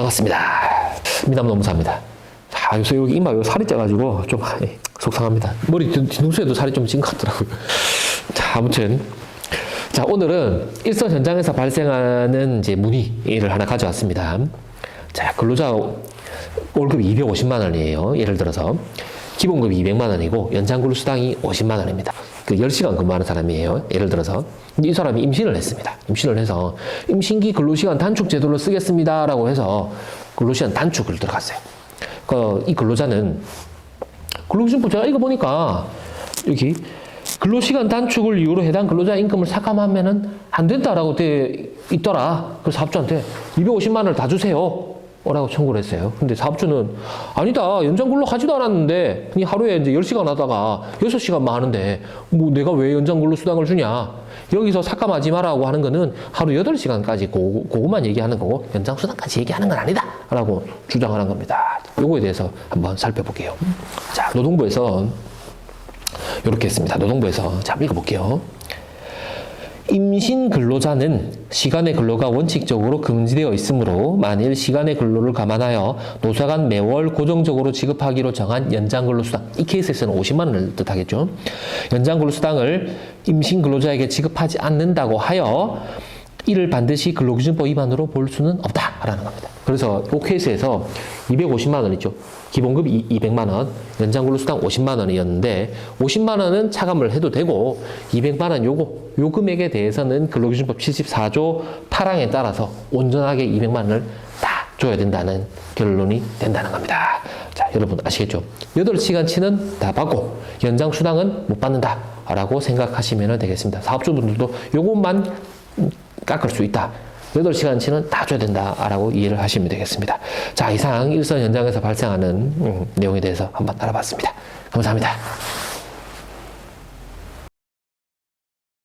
알아봤습니다. 미남 노무사입니다. 자, 요새 여기 이마 요 살이 쪄가지고 좀 예, 속상합니다. 머리 뒤- 뒤통수에도 살이 좀 찐 것 같더라고요. 자, 아무튼. 자, 오늘은 일선 현장에서 발생하는 이제 문의를 하나 가져왔습니다. 자, 근로자 월급이 250만 원이에요. 예를 들어서. 기본급이 200만 원이고 연장 근로 수당이 50만 원입니다. 그 10시간 근무하는 사람이에요. 예를 들어서 이 사람이 임신을 했습니다. 임신을 해서 임신기 근로시간 단축 제도를 쓰겠습니다라고 해서 근로시간 단축을 들어갔어요. 그 이 근로자는 근로기준법 제가 읽어보니까 여기 근로시간 단축을 이유로 해당 근로자 임금을 삭감하면은 안 된다라고 돼 있더라. 그래서 사업주한테 250만 원을 다 주세요. 라고 청구를 했어요. 근데 사업주는 아니다. 연장 근로 하지도 않았는데 그냥 하루에 이제 10시간 하다가 6시간만 하는데 뭐 내가 왜 연장 근로 수당을 주냐. 여기서 삭감하지 마라고 하는 거는 하루 8시간까지 고, 그거만 얘기하는 거고 연장 수당까지 얘기하는 건 아니다. 라고 주장하는 겁니다. 요거에 대해서 한번 살펴볼게요. 자, 노동부에서 이렇게 했습니다. 노동부에서 자, 읽어볼게요. 임신 근로자는 시간의 근로가 원칙적으로 금지되어 있으므로 만일 시간의 근로를 감안하여 노사간 매월 고정적으로 지급하기로 정한 연장 근로수당 이 케이스에서는 50만 원을 뜻하겠죠. 연장 근로수당을 임신 근로자에게 지급하지 않는다고 하여 이를 반드시 근로기준법 위반으로 볼 수는 없다라는 겁니다. 그래서 이 케이스에서 250만 원 있죠. 기본급 200만 원, 연장 근로수당 50만 원이었는데 50만 원은 차감을 해도 되고 200만 원 요거 요 금액에 대해서는 근로기준법 74조 8항에 따라서 온전하게 200만 원을 다 줘야 된다는 결론이 된다는 겁니다. 자, 여러분 아시겠죠? 8시간치는 다 받고 연장 수당은 못 받는다라고 생각하시면 되겠습니다. 사업주분들도 요것만 깎을 수 있다. 8시간치는 다 줘야 된다라고 이해를 하시면 되겠습니다. 자, 이상 일선 현장에서 발생하는 음, 내용에 대해서 한번 알아봤습니다. 감사합니다.